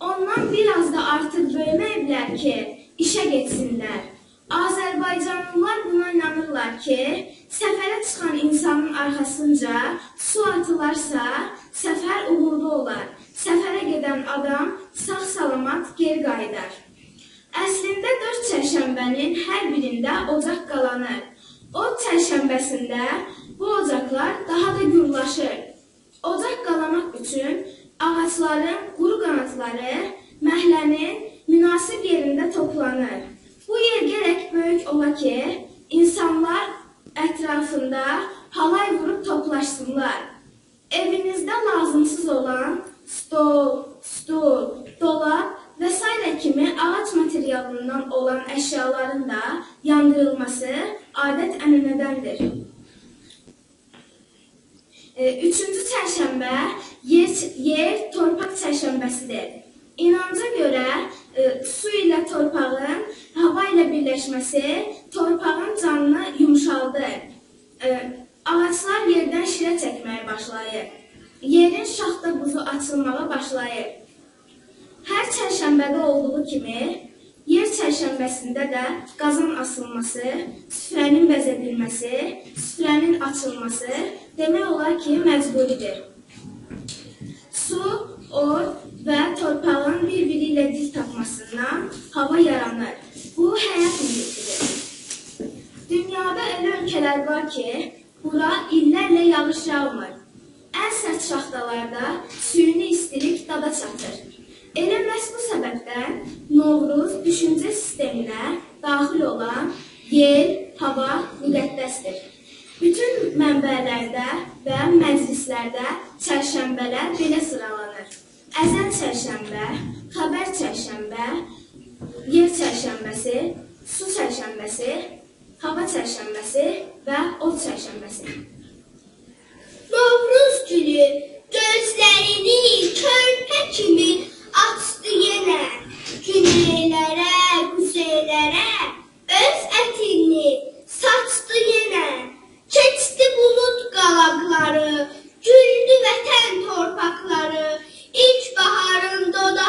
Ondan biraz da artıq böyüməyiblər ki, işə getsinlər. Azərbaycanlılar buna inanırlar ki, səfərə çıxan insanın arxasınca su atılarsa, səfər uğurlu olar. Səfərə gedən adam sağ-salamat geri qayıdar. Əslində dörd çərşənbənin hər birində ocaq qalanır. O çərşənbəsində bu ocaqlar daha da gürlaşır. Ocaq qalamaq üçün ağacların quru qanadları məhlənin münasib yerində toplanır. Bu yer gərək böyük ola ki, insanlar ətrafında halay vurub toplaşsınlar. Evinizdə lazımsız olan stol, stul, dolab və s. kimi ağac materialından olan əşyaların da yandırılması adət-ənənədəndir. Üçüncü çərşənbə yer, yer torpaq çərşənbəsidir. İnanca görə e, su ilə torpağın hava ilə birləşməsi torpağın canını yumşaldır. E, ağaclar yerdən şirə çəkməyə başlayır. Yerin şaxta buzu açılmağa başlayır. Hər çərşənbədə olduğu kimi, çərşənbəsində də qazan asılması, süfrənin bəzədilməsi, süfrənin açılması demək olar ki, məcburidir. Su, or və torpağın bir-biri ilə dil tapmasından hava yaranır. Bu həyat mühitidir. Dünyada elə ölkələr var ki, bura illərlə yağış yağmır. Ən sərt şaxtalarda süni istilik dada çatır. Elə məhz bu səbəbdən Novruz düşüncə sisteminə daxil olan yer, hava müqəddəsdir. Bütün mənbələrdə və məclislərdə çərşənbələr belə sıralanır. Əzəl çərşənbə, xəbər çərşənbə, yer çərşənbəsi, su çərşənbəsi, hava çərşənbəsi və ot çərşənbəsi. Novruz günü gözlərini körpə kimi açdı yenə. Güneylərə, quzeylərə öz ətini saçdı yenə. Keçdi bulud qalaqları, güldü vətən torpaqları, ilk baharın dodaqları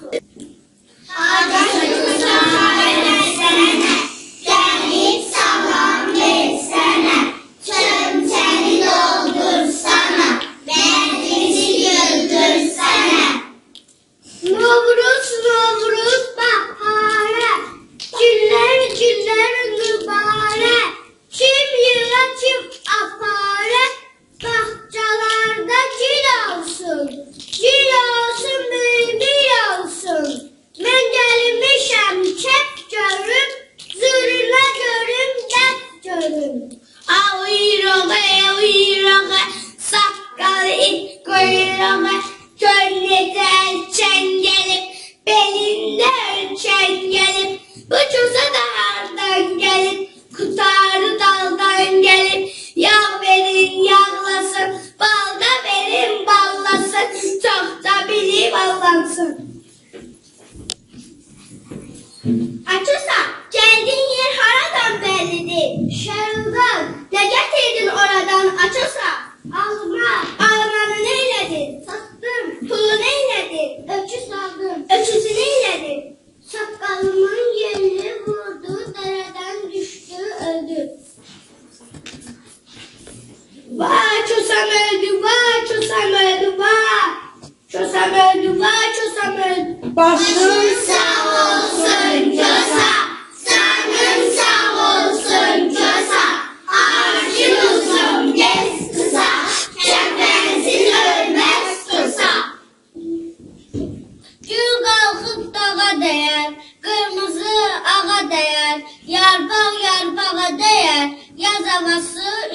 Master.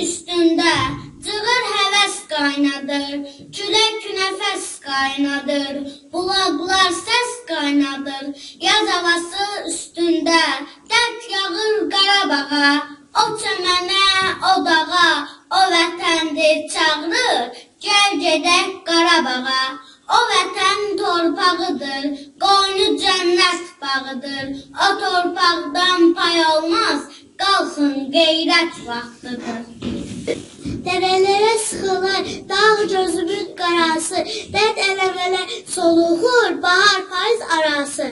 Üstünde. Cığır heves kaynadır. Külək nefes kaynadır. Bulaqlar ses kaynadır. Yaz havası üstünde. Dert yağır Qarabağa. O çəmənə, o dağa, o vətəndir çağırır. Gəl gedək Qarabağa. O vətən torpağıdır, qoynu cənnət bağıdır. O torpaqdan pay olmaz, qalsın qeyrət vaxtıdır. Dərələrə sıxılar, dağ gözümün qarası, dərd ələmələr soluğur, bahar payız arası.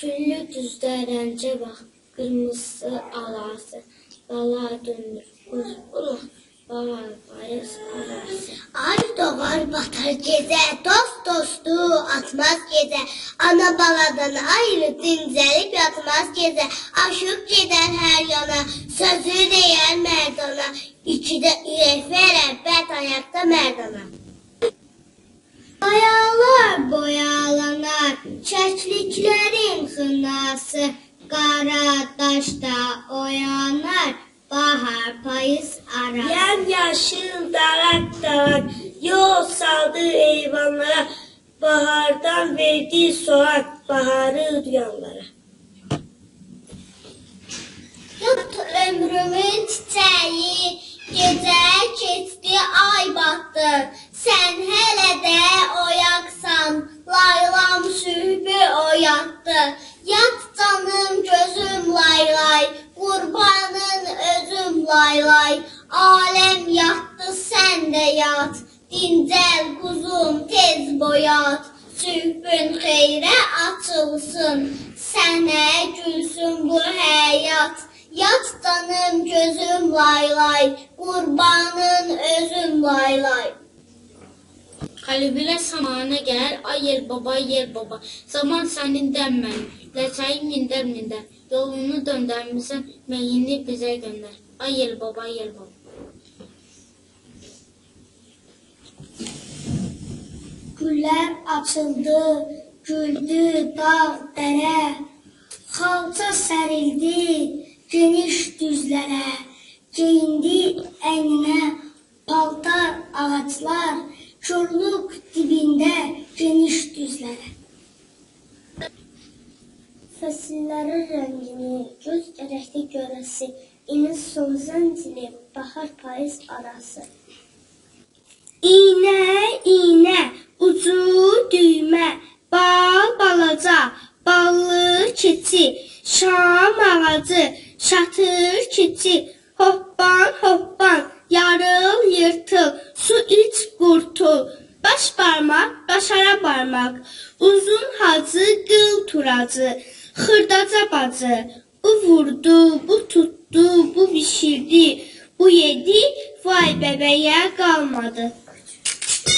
Güllü düzdə rəncə bax, qırmızı alası, bala bahar payız arası. Ay doğar batar gecə, dost dostu atmaz gecə, ana baladan ayrı dincəlib yatmaz gecə, aşıq gedər hər yana, sözü deyər mərdana, ikidə ürək verər, bət ayaqda mərdana. Boyalar boyalanar, çəkliklərin xınası, qara daşda oyanar, bahar payız arar. Yem yaşıl dalak dalak yol saldı eyvanlara. Bahardan verdi soğuk baharı duyanlara. Tut ömrümün çiçeği, gecə keçdi, ay batdı. Sən hələ də oyaqsan, laylam sübü oyatdı. Yat canım gözüm laylay, qurbanın özüm laylay. Aləm yatdı, sən də yat. Dincəl quzum tez boyat. Sübün xeyrə açılsın, sənə gülsün bu həyat. Yat canım gözüm laylay, qurbanın özüm laylay. Kalbine samana gel, ay yer baba yer baba. Zaman seninden ben, leçeğim minder minder. Yolunu döndürmüşsün, meyini bize gönder. Ay yer baba yer baba. Güller açıldı, güldü dağ dere. Xalça sərildi geniş düzlərə. Geyindi əyninə paltar ağaclar. Körlük dibində geniş düzlərə. Fəsillərin rəngini göz gərəkli görəsi. İnin sozan dili bahar payız arası. İğne, iğne, ucu düymə, bal balaca, ballı keçi, şam ağacı, şatır keçi, hoppan hoppan, yarıl yırtıl, su iç qurtul, baş barmaq, başara barmaq, uzun hacı, qıl turacı, xırdaca bacı, bu vurdu, bu tuttu, bu bişirdi, bu yedi, vay bebeğe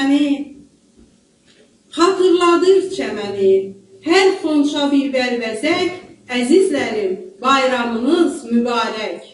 çəməni, Xatırladır çəməni, hər xonça bir bərvəzək, əzizlərim, bayramınız mübarək.